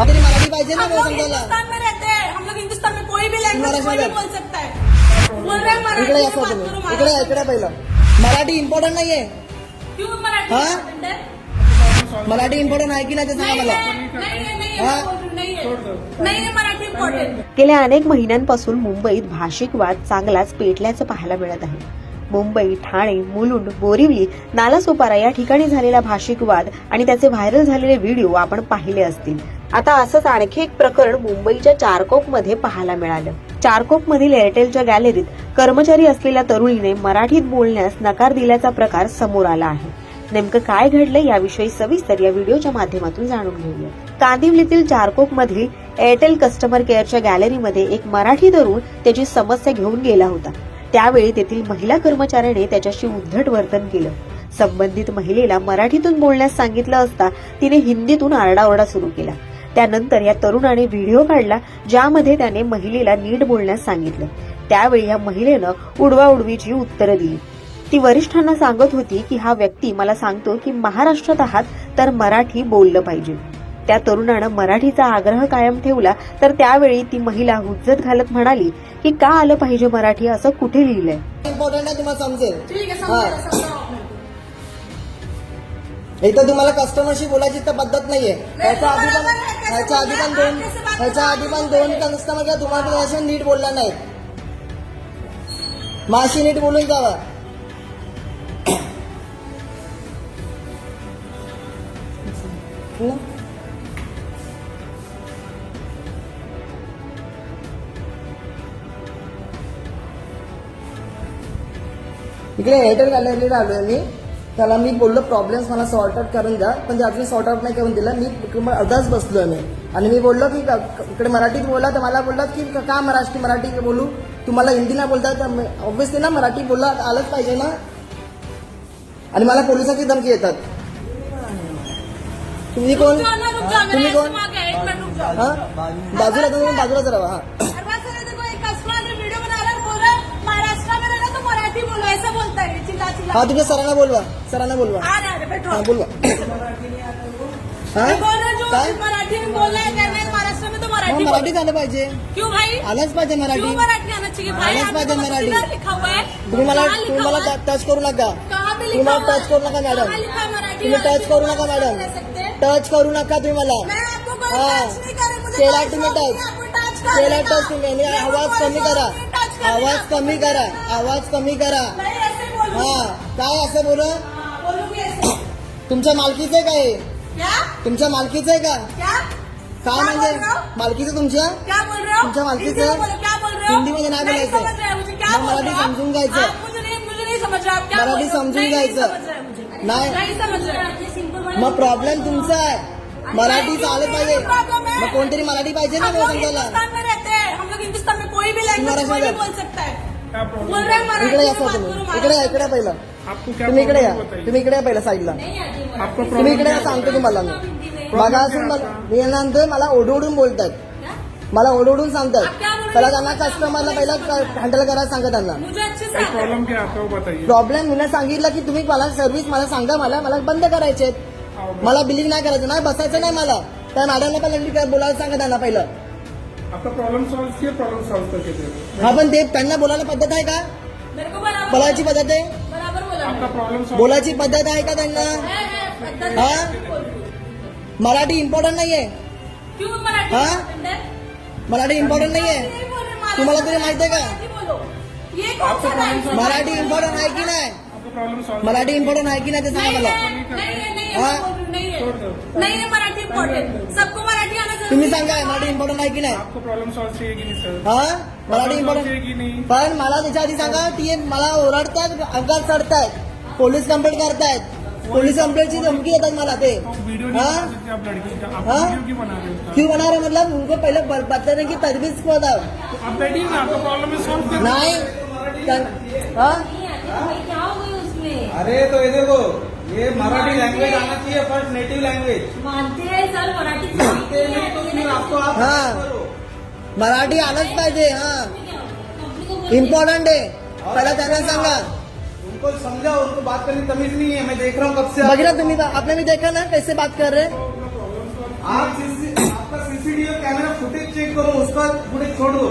पाहिजे ना हम मला लोग समजायला. हिंदुस्तान में रहते हैं। हम लोग हिंदुस्तान में कोई भी लैंग्वेज तुम्हारा कोई भी शब्द? बोल सकता है। बोल रहे हैं मराठी इकडे में या बात तुम्ही करो इकडे पहिलं. मराठी इम्पॉर्टंट नाहीये. क्यों मराठी हाँ? important है? मराठी इम्पॉर्टंट आहे की नाही ते सांगा नहीं मला. है नहीं है नहीं है हाँ? मैं बोल रही हूँ, नहीं है नहीं है मराठी इम्पोर्टेंट गेल्या अनेक महिन्यांपासून मुंबईत भाषिक वाद चांगलाच पेटल्याचं पाहायला मिळत आहे. मुंबई ठाणे मुलुंड बोरिवली नालासोपारा या ठिकाणी झालेला भाषिक वाद आणि त्याचे व्हायरल झालेले व्हिडिओ आपण पाहिले असतील. आता असंच आणखी एक प्रकरण मुंबईच्या चारकोपमध्ये पाहायला मिळालं. चारकोप मधील एअरटेलच्या गॅलरीत कर्मचारी असलेल्या तरुणीने मराठीत बोलण्यास नकार दिल्याचा प्रकार समोर आला आहे. नेमकं काय घडलं याविषयी सविस्तर या व्हिडिओच्या माध्यमातून जाणून घेऊया. कांदिवलीतील चारकोप मधील एअरटेल कस्टमर केअरच्या गॅलरीमध्ये एक मराठी तरुण त्याची समस्या घेऊन गेला होता. त्यावेळी तेथील महिला कर्मचाऱ्याने त्याच्याशी उद्धट वर्तन केलं. संबंधित महिलेला मराठीतून बोलण्यास सांगितलं असता तिने हिंदीतून आरडाओरडा सुरू केला. त्यानंतर या तरुणाने व्हिडिओ काढला ज्यामध्ये त्याने महिलेला नीट बोलण्यास सांगितलं. त्यावेळी या महिलेनं उडवाउडवीची उत्तरं दिली. ती वरिष्ठांना सांगत होती की हा व्यक्ती मला सांगतो की महाराष्ट्रात आहात तर मराठी बोललं पाहिजे. त्या तरुणानं मराठीचा आग्रह कायम ठेवला तर त्यावेळी ती महिला हुज्जत घालत म्हणाली की का आलं पाहिजे मराठी असं कुठे लिहिलंय? इथं तुम्हाला कस्टमरशी बोलायची तर पद्धत नाहीये. ह्याच्या आधी पण ह्याच्या आधी पण? दोन ह्याच्या आधी पण दोन कस्टमर का तुम्हाला असे नीट बोलला नाही माशी नीट बोलून जावा. इकडे एअरटेल गॅलरीला आलोय मी. त्याला मी बोललो प्रॉब्लेम्स मला सॉर्ट आउट करून द्या. पण ते अजून सॉर्ट आउट नाही करून दिलं मी इकडे अर्धाच बसलोय मी. आणि मी बोललो की इकडे मराठीत बोला. तर मला बोललात की क- का मराठी मराठी बोलू? तुम्हाला हिंदी नाही बोलता तर ऑब्व्हियसली ना मराठी बोलला आलंच पाहिजे ना. आणि मला पोलिसाची धमकी येतात. तुम्ही कोण? ना, तुम्ही कोण? बाजूला बाजूलाच राहा हा. है चिल्ला चिल्ला हा तुमच्या सरांना बोलवा सरांना बोलवा। आ रहा है बैठो। हा बोलवा। हा? मैं बोल रहा हूँ, जो काय? मराठी में बोल रहा है कहना है महाराष्ट्र में तो मग मराठी मराठी बोलो। झालं पाहिजे। क्यों भाई? आलंच पाहिजे मराठी क्यों मराठी? आना चाहिए भाई? आलंच यहाँ पे पाहिजे तो मराठी. किधर लिखा हुआ है? तुम्ही मला कहाँ तुम्ही लिखा मला हुआ है? टच करू नका। कहाँ पे तुम्ही लिखा मला हुआ टच करू नका मॅडम कहाँ लिखा है मराठी तुम्ही वाला टच करू किसी नका को मॅडम नहीं सकते? टच करू नका तुम्ही मला मैं आपको कोई हाँ. टच नहीं कर रही मुझे केला कोई तुम्ही शौक नहीं, टच. आपको टच कर केला देना. टच तुम्ही आणि मेरे को आवाज कोई कमी शौक करा। नहीं टच करने आवाज का. कमी करा। आवाज कमी करा। नहीं ऐसे बोलूंगी. हा। काय असं बोल हाँ, तुमच्या मालकीचं आहे काय तुमच्या मालकीचं आहे का क्या म्हणजे? मालकीचं तुमच्या क्या बोल रहे हो तुमच्या मालकीचं? हो हिंदीमध्ये नाही बोलायचं. मराठी? समजून घ्यायचं. आप मुझे नहीं मुझे नहीं समझ रहे आप क्या मराठी? समजून घ्यायचं. नहीं मग प्रॉब्लेम तुमचा आहे मराठी चालत पाहिजे मग कोणतरी मराठी पाहिजे ना समजायला इकडे इकडे पहिलं आपको क्या तुम्ही इकडे या. बताइए तुम्ही इकडे या पहिलं साईडला. आपको तुम्ही प्रॉब्लम इकडे या सांगतो तुम्हाला. मी. बघा असून मला मी यांना मला ओढवडून बोलतात? मला ओढवडून सांगतात हो? त्यांना कस्टमरला पहिला हँडल करायला सांगा त्यांना. मुझे अच्छे से भाई आता है. प्रॉब्लम क्या आता है वो बताइए. प्रॉब्लेम मी सांगितलं की तुम्ही मला सर्व्हिस मला सांगा मला मला बंद करायचे मला बिलिंग नाही करायचं नाही बसायचं नाही मला. त्या मॅडमला पहिला बोलायला सांगा त्यांना पहिलं. आपका प्रॉब्लम सॉल्व किया प्रॉब्लम सॉल्व करके दे दो हा पण ते त्यांना बोलायला पद्धत आहे का? मेरे को बराबर बोलायची पद्धत आहे? बोलायची पद्धत आहे का त्यांना? है. मराठी इम्पॉर्टंट नाहीये. क्यों मराठी? हाँ? है? मराठी इम्पॉर्टंट नाहीये. तुम्हाला तरी माहिती आहे का? मराठी है? इम्पॉर्टंट आहे की नाही? आपका प्रॉब्लम सॉल्व मराठी इम्पॉर्टंट आहे की नाही ते सांगा मला. नहीं नहीं? मैं बोल रही नहीं छोड़. दो. नहीं मराठी इम्पोर्टेंट सबको मराठी आना जरूरी तुम्ही. सांगा मराठी इम्पॉर्टंट आहे की नाही? आपको प्रॉब्लम सॉल्व चाहिए कि नहीं सर हा? मराठी प्रॉब्लम सॉल्व इम्पॉर्टंट चाहिए कि नहीं. पण मला त्याच्या आधी सांगा ती मला ओरडतात अंगात चढतायत पोलीस कंप्लेंट करतायत. पोलीस कंप्लेंटची धमकी येतात मला ते. तो वीडियो नहीं हाँ? बना सकते आप लड़की का आप हाँ? वीडियो क्यों बना रहे हो उसका? क्यों बना रहे मतलब उनको पहले ब- बताने की तजवीज को बताओ आप बैठिए ना आपका प्रॉब्लम है सॉल्व कर. नाही. त्या- हा? क्या हो गई उसमें अरे तो ये देखो ये मराठी लैंग्वेज आना चाहिए फर्स्ट नेटिव लैंग्वेज मानते हैं सर मराठी मानते नहीं तो फिर आपको आप हाँ। मराठी आलंच पाहिजे हा. इम्पॉर्टंट आहे. पहिला त्यांना सांगा. उनको समझाओ उनको बात करने की तमीज नहीं है मैं देख रहा हूँ कब से बघितलं तुम्ही आपने भी देखा ना कैसे बात कर रहे? आप आपका सीसीटीवी कैमरा फुटेज चेक करो उसका फुटेज छोड़. दो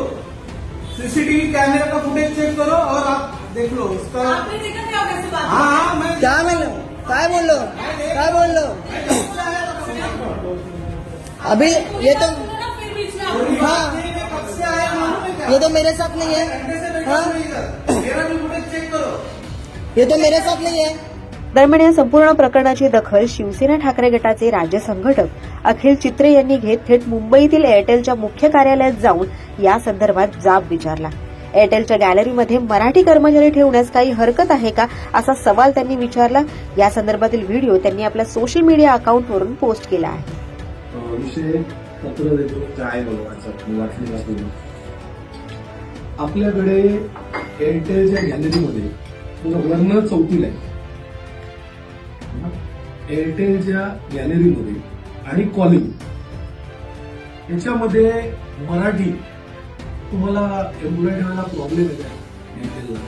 सीसीटीवी कैमरा का फुटेज चेक करो और आप देख लो उसका। आपने देखा होगा ऐसी बात हाँ हाँ मैं क्या म्हणलो काय बोललो काय बोललो अभी ये तो में हाँ। ये तो मेरे साथ नहीं है। ये तो मेरे साथ नहीं है। दरम्यान या संपूर्ण प्रकरणाची दखल शिवसेना ठाकरे गटाचे राज्य संघटक अखिल चित्रे यांनी घेत थेट मुंबईतील एअरटेलच्या मुख्य कार्यालयात जाऊन या संदर्भात जाब विचारला. एअरटेलच्या गॅलरीमध्ये मराठी कर्मचारी ठेवण्यास काही हरकत आहे का असा सवाल त्यांनी विचारला. या संदर्भातील व्हिडिओ त्यांनी आपल्या सोशल मीडिया अकाउंटवरून पोस्ट केला आहे. आपल्याकडे एअरटेलच्या गॅलरीमध्ये वर्ण चौथीला आहे. एअरटेलच्या गॅलरीमध्ये आणि कॉलिंग याच्यामध्ये मराठी तुम्हाला एम्प्लॉय ठेवायला प्रॉब्लेम आहे का एअरटेलला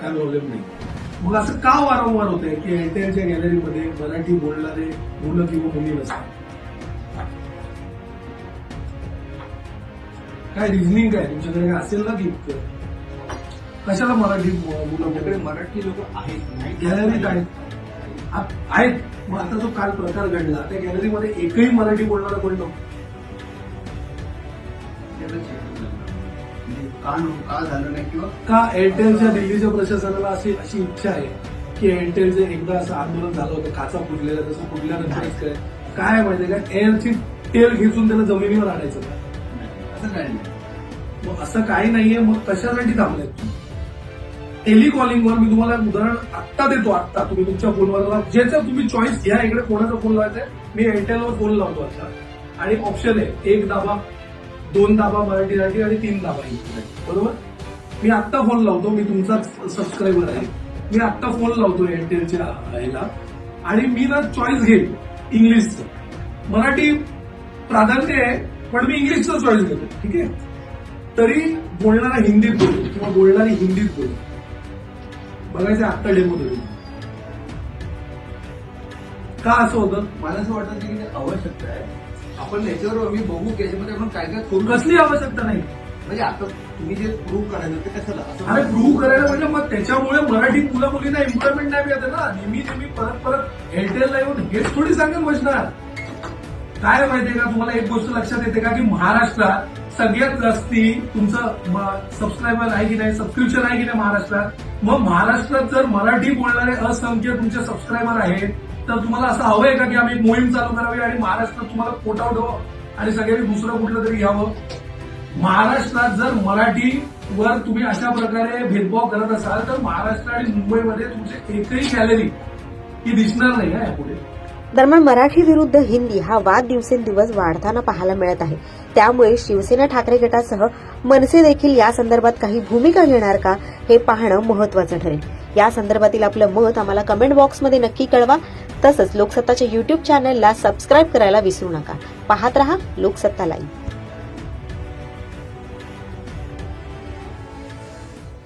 काय प्रॉब्लेम नाही. मग असं का वारंवार होत आहे की एअरटेलच्या गॅलरीमध्ये मराठी बोलणारे मुलं किंवा मुली नसतात? काय रिझनिंग काय? तुमच्याकडे काय असेल ना की कशाला मराठी मु- मुलं बोलतात? मराठी लोक आहेत गॅलरीत आहेत. आहेत. मग आता जो काल प्रकार घडला त्या गॅलरीमध्ये एकही मराठी बोलणारा कोण नव्हतं? म्हणजे का झालं नाही किंवा? का एअरटेलच्या दिल्लीच्या प्रशासनाला अशी अशी इच्छा आहे की एअरटेलचं एकदा असं आंदोलन झालं होतं काचा फुटलेला तसं फुटल्यानंतरच काय? काय माहितीये का? एअरची टेल घेऊन त्याला जमिनीवर आणायचं. असं काय नाही. मग असं काही नाहीये मग कशासाठी थांबलाय तुम्ही? टेलिकॉलिंगवर मी तुम्हाला एक उदाहरण आत्ता देतो आत्ता. तुम्ही तुमच्या फोनवर ज्याचं तुम्ही चॉईस घ्या इकडे कोणाचा फोन लावायचा मी एअरटेलवर फोन लावतो आता. आणि ऑप्शन आहे एक दाबा दोन दाबा मराठीसाठी आणि तीन दाबा इंग्लिशसाठी बरोबर? मी आत्ता फोन लावतो मी तुमचा सबस्क्रायबर आहे. मी आत्ता फोन लावतो एअरटेलच्या ह्याला. आणि मी ना चॉईस घेईन इंग्लिशचं मराठी प्राधान्य आहे पण मी इंग्लिशचं चॉईस घेतो ठीक आहे? तरी बोलणारा हिंदीत बोलतो किंवा बोलणारी हिंदीत बोलतो बघायचं आत्ता डेमो तरी. का असं होतं? मला असं वाटतं की ते आवश्यकता आहे. आपण याच्यावर मी बघू की याच्यामध्ये आपण काय काय करू कसली आवश्यकता नाही. म्हणजे आता तुम्ही जे प्रूव्ह करायचं ते कशाला असं अरे प्रूव्ह करायला म्हणजे मग त्याच्यामुळे मराठी मुलं मुलींना एम्प्लॉयमेंट नाही मिळत ना? नेहमी नेहमी परत परत एअरटेलला येऊन हेच थोडी सांगेल बसणार. काय माहितीये का? तुम्हाला एक गोष्ट लक्षात येते का की महाराष्ट्रात सगळ्यात जास्ती तुमचं सबस्क्रायबर आहे की नाही? सबस्क्रिप्शन आहे की नाही महाराष्ट्रात? मग महाराष्ट्रात जर मराठी बोलणारे असंख्य तुमचे सबस्क्रायबर आहेत तर तुम्हाला असं हवंय का की आम्ही मोहीम चालू करावी आणि महाराष्ट्रात तुम्हाला कोटावट आणि सगळ्यांनी दुसरं कुठलं तरी घ्यावं? महाराष्ट्रात जर मराठीवर तुम्ही अशा प्रकारे भेदभाव करत असाल तर महाराष्ट्र आणि मुंबईमध्ये तुमची एकही गॅलरी ही दिसणार नाही या पुढे दरम्यान मराठी विरुद्ध हिंदी हा वाद दिवसेंदिवस वाढताना पाहायला मिळत आहे. त्यामुळे शिवसेना ठाकरे गटासह मनसे देखील या संदर्भात काही भूमिका घेणार का हे पाहणं महत्वाचं ठरेल. या संदर्भातील आपलं मत आम्हाला कमेंट बॉक्समध्ये नक्की कळवा. तसंच लोकसत्ताच्या युट्यूब चॅनलला सबस्क्राईब करायला विसरू नका. पाहत रहा लोकसत्ता लाईव्ह